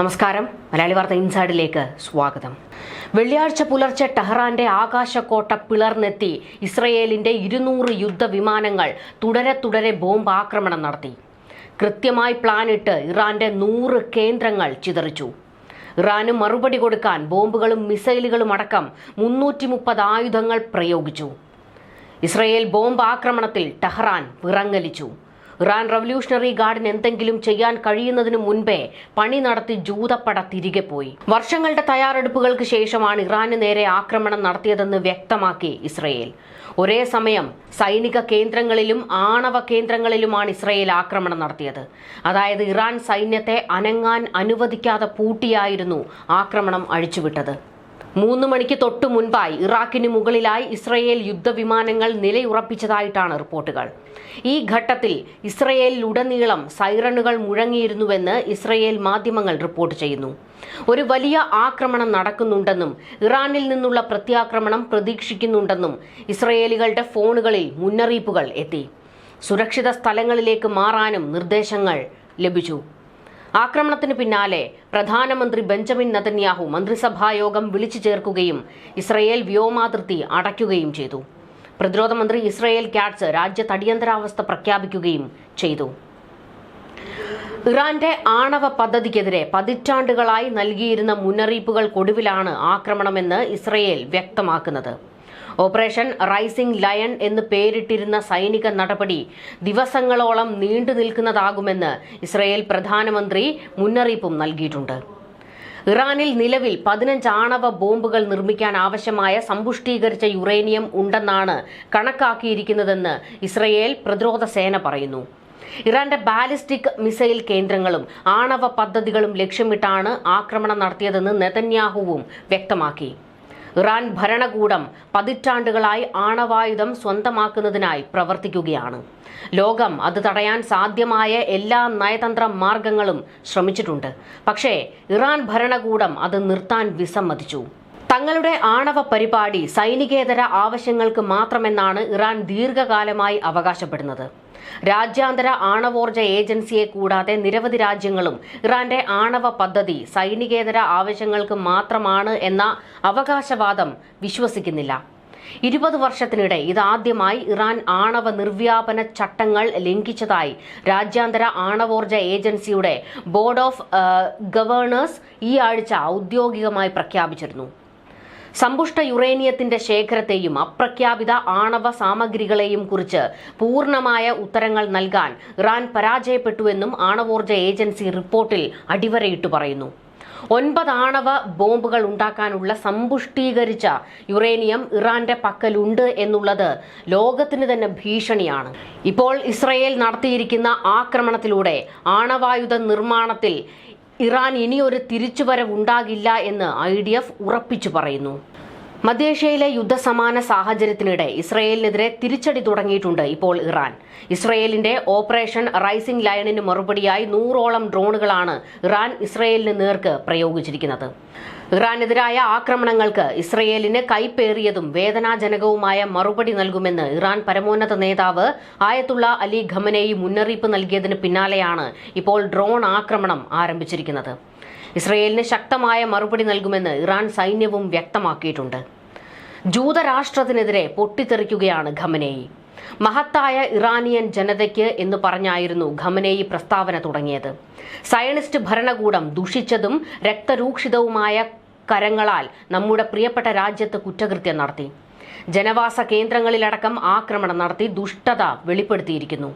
നമസ്കാരം. മലയാളി വാർത്ത ഇൻസൈഡിലേക്ക് സ്വാഗതം. വെള്ളിയാഴ്ച പുലർച്ചെ ടെഹ്റാന്റെ ആകാശക്കോട്ട പിളർന്നെത്തി ഇസ്രയേലിന്റെ ഇരുന്നൂറ് യുദ്ധവിമാനങ്ങൾ തുടരെ തുടരെ ബോംബ് ആക്രമണം നടത്തി. കൃത്യമായി പ്ലാനിട്ട് ഇറാന്റെ നൂറ് കേന്ദ്രങ്ങൾ ചിതറിച്ചു. ഇറാന് മറുപടി കൊടുക്കാൻ ബോംബുകളും മിസൈലുകളും അടക്കം മുന്നൂറ്റി മുപ്പത് ആയുധങ്ങൾ പ്രയോഗിച്ചു. ഇസ്രയേൽ ബോംബ് ആക്രമണത്തിൽ ടെഹ്റാൻ വിറങ്ങലിച്ചു. ഇറാൻ റവല്യൂഷണറി ഗാർഡിന് എന്തെങ്കിലും ചെയ്യാൻ കഴിയുന്നതിന് മുൻപേ പണി നടത്തി ജൂതപ്പട തിരികെ പോയി. വർഷങ്ങളുടെ തയ്യാറെടുപ്പുകൾക്ക് ശേഷമാണ് ഇറാന് നേരെ ആക്രമണം നടത്തിയതെന്ന് വ്യക്തമാക്കി ഇസ്രയേൽ. ഒരേ സമയം സൈനിക കേന്ദ്രങ്ങളിലും ആണവ കേന്ദ്രങ്ങളിലുമാണ് ഇസ്രയേൽ ആക്രമണം നടത്തിയത്. അതായത് ഇറാൻ സൈന്യത്തെ അനങ്ങാൻ അനുവദിക്കാതെ പൂട്ടിയായിരുന്നു ആക്രമണം അഴിച്ചുവിട്ടത്. മൂന്ന് മണിക്ക് തൊട്ടു മുൻപായി ഇറാഖിന് മുകളിലായി ഇസ്രയേൽ യുദ്ധവിമാനങ്ങൾ നിലയുറപ്പിച്ചതായിട്ടാണ് റിപ്പോർട്ടുകൾ. ഈ ഘട്ടത്തിൽ ഇസ്രയേലിലുടനീളം സൈറണുകൾ മുഴങ്ങിയിരുന്നുവെന്ന് ഇസ്രയേൽ മാധ്യമങ്ങൾ റിപ്പോർട്ട് ചെയ്യുന്നു. ഒരു വലിയ ആക്രമണം നടക്കുന്നുണ്ടെന്നും ഇറാനിൽ നിന്നുള്ള പ്രത്യാക്രമണം പ്രതീക്ഷിക്കുന്നുണ്ടെന്നും ഇസ്രയേലികളുടെ ഫോണുകളിൽ മുന്നറിയിപ്പുകൾ എത്തി. സുരക്ഷിത സ്ഥലങ്ങളിലേക്ക് മാറാനും നിർദ്ദേശങ്ങൾ ലഭിച്ചു. ആക്രമണത്തിന് പിന്നാലെ പ്രധാനമന്ത്രി ബെഞ്ചമിൻ നതന്യാഹു മന്ത്രിസഭായോഗം വിളിച്ചു ചേർക്കുകയും ഇസ്രയേൽ വ്യോമാതിർത്തി അടയ്ക്കുകയും ചെയ്തു. പ്രതിരോധ മന്ത്രി ഇസ്രയേൽ കാറ്റ്സ് രാജ്യത്ത് അടിയന്തരാവസ്ഥ പ്രഖ്യാപിക്കുകയും ചെയ്തു. ഇറാന്റെ ആണവ പദ്ധതിക്കെതിരെ പതിറ്റാണ്ടുകളായി നൽകിയിരുന്ന മുന്നറിയിപ്പുകൾക്കൊടുവിലാണ് ആക്രമണമെന്ന് ഇസ്രയേൽ വ്യക്തമാക്കുന്നത്. ഓപ്പറേഷൻ റൈസിംഗ് ലയൺ എന്ന് പേരിട്ടിരുന്ന സൈനിക നടപടി ദിവസങ്ങളോളം നീണ്ടു നിൽക്കുന്നതാകുമെന്ന് ഇസ്രയേൽ പ്രധാനമന്ത്രി മുന്നറിയിപ്പും നൽകിയിട്ടുണ്ട്. ഇറാനിൽ നിലവിൽ പതിനഞ്ച് ആണവ ബോംബുകൾ നിർമ്മിക്കാൻ ആവശ്യമായ സമ്പുഷ്ടീകരിച്ച യുറേനിയം ഉണ്ടെന്നാണ് കണക്കാക്കിയിരിക്കുന്നതെന്ന് ഇസ്രയേൽ പ്രതിരോധ സേന പറയുന്നു. ഇറാന്റെ ബാലിസ്റ്റിക് മിസൈൽ കേന്ദ്രങ്ങളും ആണവ പദ്ധതികളും ലക്ഷ്യമിട്ടാണ് ആക്രമണം നടത്തിയതെന്ന് നെതന്യാഹുവും വ്യക്തമാക്കി. ഇറാൻ ഭരണകൂടം പതിറ്റാണ്ടുകളായി ആണവായുധം സ്വന്തമാക്കുന്നതിനായി പ്രവർത്തിക്കുകയാണ്. ലോകം അത് തടയാൻ സാധ്യമായ എല്ലാ നയതന്ത്ര മാർഗങ്ങളും ശ്രമിച്ചിട്ടുണ്ട്. പക്ഷേ ഇറാൻ ഭരണകൂടം അത് നിർത്താൻ വിസമ്മതിച്ചു. തങ്ങളുടെ ആണവ പരിപാടി സൈനികേതര ആവശ്യങ്ങൾക്ക് മാത്രമെന്നാണ് ഇറാൻ ദീർഘകാലമായി അവകാശപ്പെടുന്നത്. രാജ്യാന്തര ആണവോർജ ഏജൻസിയെ കൂടാതെ നിരവധി രാജ്യങ്ങളും ഇറാന്റെ ആണവ പദ്ധതി സൈനികേതര ആവശ്യങ്ങൾക്ക് മാത്രമാണ് എന്ന അവകാശവാദം വിശ്വസിക്കുന്നില്ല. ഇരുപത് വർഷത്തിനിടെ ഇതാദ്യമായി ഇറാൻ ആണവ നിർവ്യാപന ചട്ടങ്ങൾ ലംഘിച്ചതായി രാജ്യാന്തര ആണവോർജ ഏജൻസിയുടെ ബോർഡ് ഓഫ് ഗവേണേഴ്സ് ഈ ആഴ്ച ഔദ്യോഗികമായി പ്രഖ്യാപിച്ചിരുന്നു. സമ്പുഷ്ട യുറേനിയത്തിന്റെ ശേഖരത്തെയും അപ്രഖ്യാപിത ആണവ സാമഗ്രികളെയും കുറിച്ച് പൂർണമായ ഉത്തരങ്ങൾ നൽകാൻ ഇറാൻ പരാജയപ്പെട്ടുവെന്നും ആണവോർജ ഏജൻസി റിപ്പോർട്ടിൽ അടിവരയിട്ട് പറയുന്നു. ഒൻപത് ആണവ ബോംബുകൾ ഉണ്ടാക്കാനുള്ള സമ്പുഷ്ടീകരിച്ച യുറേനിയം ഇറാന്റെ പക്കലുണ്ട് എന്നുള്ളത് ലോകത്തിന് തന്നെ ഭീഷണിയാണ്. ഇപ്പോൾ ഇസ്രയേൽ നടത്തിയിരിക്കുന്ന ആക്രമണത്തിലൂടെ ആണവായുധ നിർമ്മാണത്തിൽ ഇറാൻ ഇനിയൊരു തിരിച്ചുവരവുണ്ടാകില്ല എന്ന് ഐ ഡി എഫ് ഉറപ്പിച്ചു പറയുന്നു. മധ്യേഷ്യയിലെ യുദ്ധസമാന സാഹചര്യത്തിനിടെ ഇസ്രയേലിനെതിരെ തിരിച്ചടി തുടങ്ങിയിട്ടുണ്ട് ഇപ്പോൾ ഇറാൻ. ഇസ്രയേലിന്റെ ഓപ്പറേഷൻ റൈസിംഗ് ലയണിന് മറുപടിയായി നൂറോളം ഡ്രോണുകളാണ് ഇറാൻ ഇസ്രയേലിന് നേർക്ക് പ്രയോഗിച്ചിരിക്കുന്നത്. ഇറാനെതിരായ ആക്രമണങ്ങൾക്ക് ഇസ്രയേലിന് കൈപ്പേറിയതും വേദനാജനകവുമായ മറുപടി നൽകുമെന്ന് ഇറാൻ പരമോന്നത നേതാവ് ആയത്തുള്ള അലി ഖമനേയി മുന്നറിയിപ്പ് നൽകിയതിന് പിന്നാലെയാണ് ഇപ്പോൾ ഡ്രോൺ ആക്രമണം ആരംഭിച്ചിരിക്കുന്നത്. ഇസ്രയേലിന് ശക്തമായ മറുപടി നൽകുമെന്ന് ഇറാൻ സൈന്യവും വ്യക്തമാക്കിയിട്ടുണ്ട്. ജൂതരാഷ്ട്രത്തിനെതിരെ പൊട്ടിത്തെറിക്കുകയാണ് ഖമനേയി. മഹത്തായ ഇറാനിയൻ ജനതയ്ക്ക് എന്ന് പറഞ്ഞായിരുന്നു ഖമനേയി പ്രസ്താവന തുടങ്ങിയത്. സയണിസ്റ്റ് ഭരണകൂടം ദുഷിച്ചതും രക്തരൂക്ഷിതവുമായ കരങ്ങളാൽ നമ്മുടെ പ്രിയപ്പെട്ട രാജ്യത്ത് കുറ്റകൃത്യം നടത്തി. ജനവാസ കേന്ദ്രങ്ങളിലടക്കം ആക്രമണം നടത്തി ദുഷ്ടത വെളിപ്പെടുത്തിയിരിക്കുന്നു.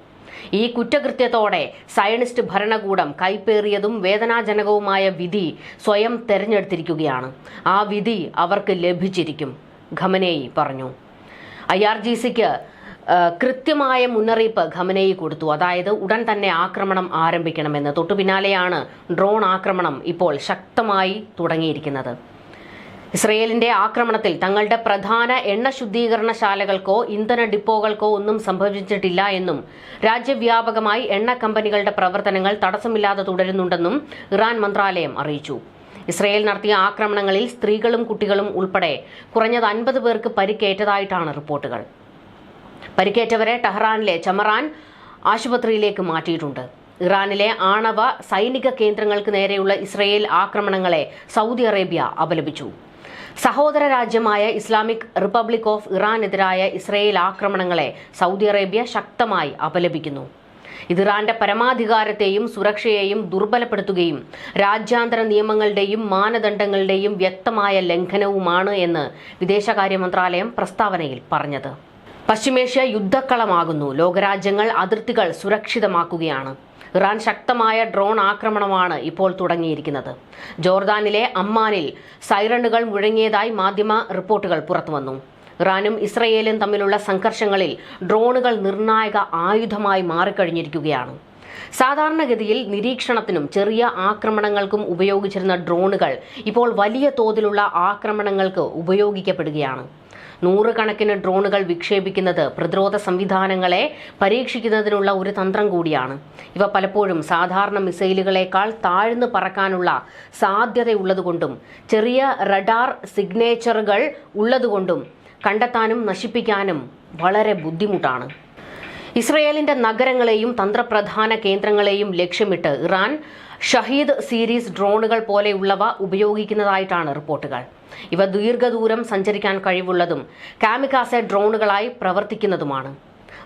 ഈ കുറ്റകൃത്യത്തോടെ സയണിസ്റ്റ് ഭരണകൂടം കൈപ്പേറിയതും വേദനാജനകവുമായ വിധി സ്വയം തെരഞ്ഞെടുത്തിരിക്കുകയാണ്. ആ വിധി അവർക്ക് ലഭിച്ചിരിക്കും ഖമനേയി പറഞ്ഞു. ഐ ആർ ജി സിക്ക് കൃത്യമായ മുന്നറിയിപ്പ് ഖമനയിൽ കൊടുത്തു. അതായത് ഉടൻ തന്നെ ആക്രമണം ആരംഭിക്കണമെന്ന്. തൊട്ടു പിന്നാലെയാണ് ഡ്രോൺ ആക്രമണം ഇപ്പോൾ ശക്തമായി തുടങ്ങിയിരിക്കുന്നത്. ഇസ്രയേലിന്റെ ആക്രമണത്തിൽ തങ്ങളുടെ പ്രധാന എണ്ണ ശുദ്ധീകരണശാലകൾക്കോ ഇന്ധന ഡിപ്പോകൾക്കോ ഒന്നും സംഭവിച്ചിട്ടില്ല എന്നും രാജ്യവ്യാപകമായി എണ്ണ കമ്പനികളുടെ പ്രവർത്തനങ്ങൾ തടസ്സമില്ലാതെ തുടരുന്നുണ്ടെന്നും ഇറാൻ മന്ത്രാലയം അറിയിച്ചു. ഇസ്രയേൽ നടത്തിയ ആക്രമണങ്ങളിൽ സ്ത്രീകളും കുട്ടികളും ഉൾപ്പെടെ കുറഞ്ഞത് അൻപത് പേർക്ക് പരിക്കേറ്റതായിട്ടാണ് റിപ്പോർട്ടുകൾ. പരിക്കേറ്റവരെ ടെഹ്റാനിലെ ചമറാൻ ആശുപത്രിയിലേക്ക് മാറ്റിയിട്ടുണ്ട്. ഇറാനിലെ ആണവ സൈനിക കേന്ദ്രങ്ങൾക്ക് നേരെയുള്ള ഇസ്രയേൽ ആക്രമണങ്ങളെ സൗദി അറേബ്യ അപലപിച്ചു. സഹോദര രാജ്യമായ ഇസ്ലാമിക് റിപ്പബ്ലിക് ഓഫ് ഇറാനെതിരായ ഇസ്രയേൽ ആക്രമണങ്ങളെ സൗദി അറേബ്യ ശക്തമായി അപലപിക്കുന്നു. ഇത് ഇറാന്റെ പരമാധികാരത്തെയും സുരക്ഷയെയും ദുർബലപ്പെടുത്തുകയും രാജ്യാന്തര നിയമങ്ങളുടെയും മാനദണ്ഡങ്ങളുടെയും വ്യക്തമായ ലംഘനവുമാണ് എന്ന് വിദേശകാര്യ മന്ത്രാലയം പ്രസ്താവനയിൽ പറഞ്ഞത്. പശ്ചിമേഷ്യ യുദ്ധക്കളമാകുന്നു. ലോകരാജ്യങ്ങൾ അതിർത്തികൾ സുരക്ഷിതമാക്കുകയാണ്. ഇറാൻ ശക്തമായ ഡ്രോൺ ആക്രമണമാണ് ഇപ്പോൾ തുടങ്ങിയിരിക്കുന്നത്. ജോർദാനിലെ അമ്മാനിൽ സൈറണുകൾ മുഴങ്ങിയതായി മാധ്യമ റിപ്പോർട്ടുകൾ പുറത്തുവന്നു. ഇറാനും ഇസ്രയേലും തമ്മിലുള്ള സംഘർഷങ്ങളിൽ ഡ്രോണുകൾ നിർണായക ആയുധമായി മാറിക്കഴിഞ്ഞിരിക്കുകയാണ്. സാധാരണഗതിയിൽ നിരീക്ഷണത്തിനും ചെറിയ ആക്രമണങ്ങൾക്കും ഉപയോഗിച്ചിരുന്ന ഡ്രോണുകൾ ഇപ്പോൾ വലിയ തോതിലുള്ള ആക്രമണങ്ങൾക്ക് ഉപയോഗിക്കപ്പെടുകയാണ്. നൂറുകണക്കിന് ഡ്രോണുകൾ വിക്ഷേപിക്കുന്നത് പ്രതിരോധ സംവിധാനങ്ങളെ പരീക്ഷിക്കുന്നതിനുള്ള ഒരു തന്ത്രം കൂടിയാണ്. ഇവ പലപ്പോഴും സാധാരണ മിസൈലുകളേക്കാൾ താഴ്ന്നു പറക്കാനുള്ള സാധ്യതയുള്ളതുകൊണ്ടും ചെറിയ റഡാർ സിഗ്നേച്ചറുകൾ ഉള്ളതുകൊണ്ടും കണ്ടെത്താനും നശിപ്പിക്കാനും വളരെ ബുദ്ധിമുട്ടാണ്. ഇസ്രയേലിന്റെ നഗരങ്ങളെയും തന്ത്രപ്രധാന കേന്ദ്രങ്ങളെയും ലക്ഷ്യമിട്ട് ഇറാൻ ഷഹീദ് സീരീസ് ഡ്രോണുകൾ പോലെയുള്ളവ ഉപയോഗിക്കുന്നതായിട്ടാണ് റിപ്പോർട്ടുകൾ. ഇവ ദീർഘദൂരം സഞ്ചരിക്കാൻ കഴിവുള്ളതും കാമികാസെ ഡ്രോണുകളായി പ്രവർത്തിക്കുന്നതുമാണ്.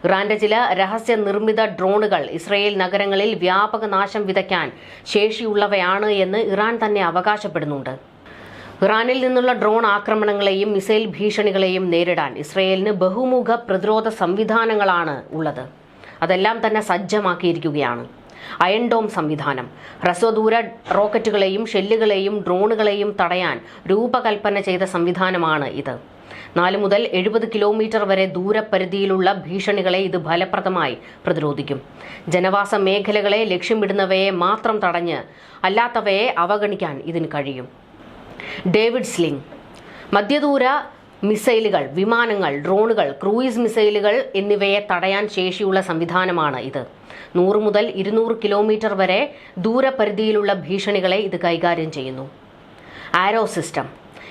ഇറാന്റെ ചില രഹസ്യ നിർമ്മിത ഡ്രോണുകൾ ഇസ്രയേൽ നഗരങ്ങളിൽ വ്യാപക നാശം വിതയ്ക്കാൻ ശേഷിയുള്ളവയാണ് എന്ന് ഇറാൻ തന്നെ അവകാശപ്പെടുന്നുണ്ട്. ഇറാനിൽ നിന്നുള്ള ഡ്രോൺ ആക്രമണങ്ങളെയും മിസൈൽ ഭീഷണികളെയും നേരിടാൻ ഇസ്രയേലിന് ബഹുമുഖ പ്രതിരോധ സംവിധാനങ്ങളാണ് ഉള്ളത്. അതെല്ലാം തന്നെ സജ്ജമാക്കിയിരിക്കുകയാണ്. അയൺ ഡോം സംവിധാനം. ഹ്രസ്വദൂര റോക്കറ്റുകളെയും ഷെല്ലുകളെയും ഡ്രോണുകളെയും തടയാൻ രൂപകൽപ്പന ചെയ്ത സംവിധാനമാണ് ഇത്. നാല് മുതൽ എഴുപത് കിലോമീറ്റർ വരെ ദൂരപരിധിയിലുള്ള ഭീഷണികളെ ഇത് ഫലപ്രദമായി പ്രതിരോധിക്കും. ജനവാസ മേഖലകളെ ലക്ഷ്യമിടുന്നവയെ മാത്രം തടഞ്ഞ് അല്ലാത്തവയെ അവഗണിക്കാൻ ഇതിന് കഴിയും. David sling. മധ്യദൂര മിസൈലുകൾ വിമാനങ്ങൾ ഡ്രോണുകൾ ക്രൂയിസ് മിസൈലുകൾ എന്നിവയെ തടയാൻ ശേഷിയുള്ള സംവിധാനമാണ് ഇത്. നൂറ് മുതൽ ഇരുന്നൂറ് കിലോമീറ്റർ വരെ ദൂരപരിധിയിലുള്ള ഭീഷണികളെ ഇത് കൈകാര്യം ചെയ്യുന്നു. Arrow system.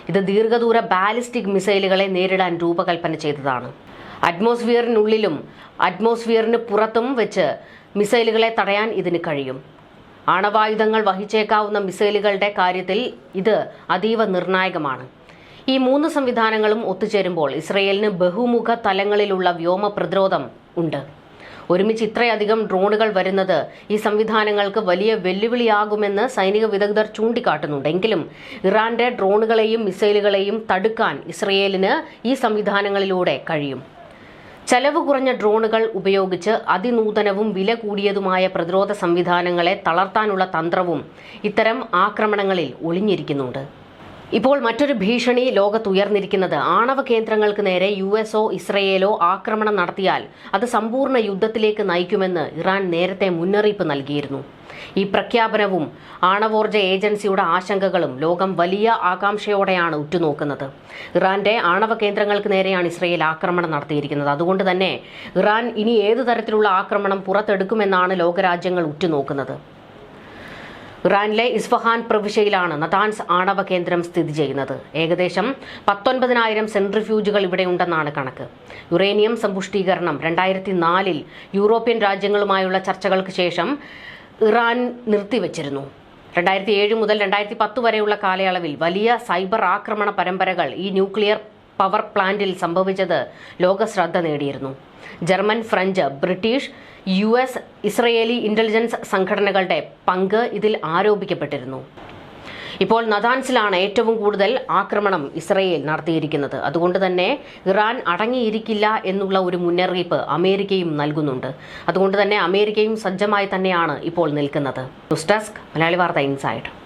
ഇത് ദീർഘദൂര ബാലിസ്റ്റിക് മിസൈലുകളെ നേരിടാൻ രൂപകൽപ്പന ചെയ്തതാണ്. അറ്റ്മോസ്ഫിയറിനുള്ളിലും അറ്റ്മോസ്ഫിയറിന് പുറത്തും വെച്ച് മിസൈലുകളെ തടയാൻ ഇതിന് കഴിയും. ആണവായുധങ്ങൾ വഹിച്ചേക്കാവുന്ന മിസൈലുകളുടെ കാര്യത്തിൽ ഇത് അതീവ നിർണായകമാണ്. ഈ മൂന്ന് സംവിധാനങ്ങളും ഒത്തുചേരുമ്പോൾ ഇസ്രയേലിന് ബഹുമുഖ തലങ്ങളിലുള്ള വ്യോമ പ്രതിരോധം ഉണ്ട്. ഒരുമിച്ച് ഇത്രയധികം ഡ്രോണുകൾ വരുന്നത് ഈ സംവിധാനങ്ങൾക്ക് വലിയ വെല്ലുവിളിയാകുമെന്ന് സൈനിക വിദഗ്ധർ ചൂണ്ടിക്കാട്ടുന്നുണ്ട്. എങ്കിലും ഇറാന്റെ ഡ്രോണുകളെയും മിസൈലുകളെയും തടുക്കാൻ ഇസ്രയേലിന് ഈ സംവിധാനങ്ങളിലൂടെ കഴിയും. ചെലവ് കുറഞ്ഞ ഡ്രോണുകൾ ഉപയോഗിച്ച് അതിനൂതനവും വില കൂടിയതുമായ പ്രതിരോധ സംവിധാനങ്ങളെ തളർത്താനുള്ള തന്ത്രവും ഇത്തരം ആക്രമണങ്ങളിൽ ഒളിഞ്ഞിരിക്കുന്നുണ്ട്. ഇപ്പോൾ മറ്റൊരു ഭീഷണി ലോകത്തുയർന്നിരിക്കുന്നത്. ആണവ കേന്ദ്രങ്ങൾക്ക് നേരെ യു എസോ ഇസ്രയേലോ ആക്രമണം നടത്തിയാൽ അത് സമ്പൂർണ യുദ്ധത്തിലേക്ക് നയിക്കുമെന്ന് ഇറാൻ നേരത്തെ മുന്നറിയിപ്പ് നൽകിയിരുന്നു. ഈ പ്രഖ്യാപനവും ആണവോർജ ഏജൻസിയുടെ ആശങ്കകളും ലോകം വലിയ ആകാംക്ഷയോടെയാണ് ഉറ്റുനോക്കുന്നത്. ഇറാന്റെ ആണവ കേന്ദ്രങ്ങൾക്ക് നേരെയാണ് ഇസ്രയേൽ ആക്രമണം നടത്തിയിരിക്കുന്നത്. അതുകൊണ്ട് തന്നെ ഇറാൻ ഇനി ഏതു തരത്തിലുള്ള ആക്രമണം പുറത്തെടുക്കുമെന്നാണ് ലോകരാജ്യങ്ങൾ ഉറ്റുനോക്കുന്നത്. ഇറാനിലെ ഇസ്ഫഹാൻ പ്രവിശ്യയിലാണ് നതാൻസ് ആണവ കേന്ദ്രം സ്ഥിതി ചെയ്യുന്നത്. ഏകദേശം പത്തൊൻപതിനായിരം സെൻട്രിഫ്യൂജുകൾ ഇവിടെയുണ്ടെന്നാണ് കണക്ക്. യുറേനിയം സമ്പുഷ്ടീകരണം രണ്ടായിരത്തി നാലിൽ യൂറോപ്യൻ രാജ്യങ്ങളുമായുള്ള ചർച്ചകൾക്ക് ശേഷം ഇറാൻ നിർത്തിവച്ചിരുന്നു. രണ്ടായിരത്തി ഏഴ് മുതൽ രണ്ടായിരത്തി പത്ത് വരെയുള്ള കാലയളവിൽ വലിയ സൈബർ ആക്രമണ പരമ്പരകൾ ഈ ന്യൂക്ലിയർ പവർ പ്ലാന്റിൽ സംഭവിച്ചത് ലോക ശ്രദ്ധ നേടിയിരുന്നു. German French British U S Israeli intelligence സംഘടനകളുടെ പങ്ക് ഇതിൽ ആരോപിക്കപ്പെട്ടിരുന്നു. ഇപ്പോൾ നദാൻസിലാണ് ഏറ്റവും കൂടുതൽ ആക്രമണം ഇസ്രയേൽ നടത്തിയിരിക്കുന്നത്. അതുകൊണ്ട് തന്നെ ഇറാൻ അടങ്ങിയിരിക്കില്ല എന്നുള്ള ഒരു മുന്നറിയിപ്പ് അമേരിക്കയും നൽകുന്നുണ്ട്. അതുകൊണ്ട് തന്നെ അമേരിക്കയും സജ്ജമായി തന്നെയാണ് ഇപ്പോൾ നിൽക്കുന്നത്. ന്യൂസ് ഡെസ്ക് മലയാളി വാർത്ത ഇൻസൈഡ്.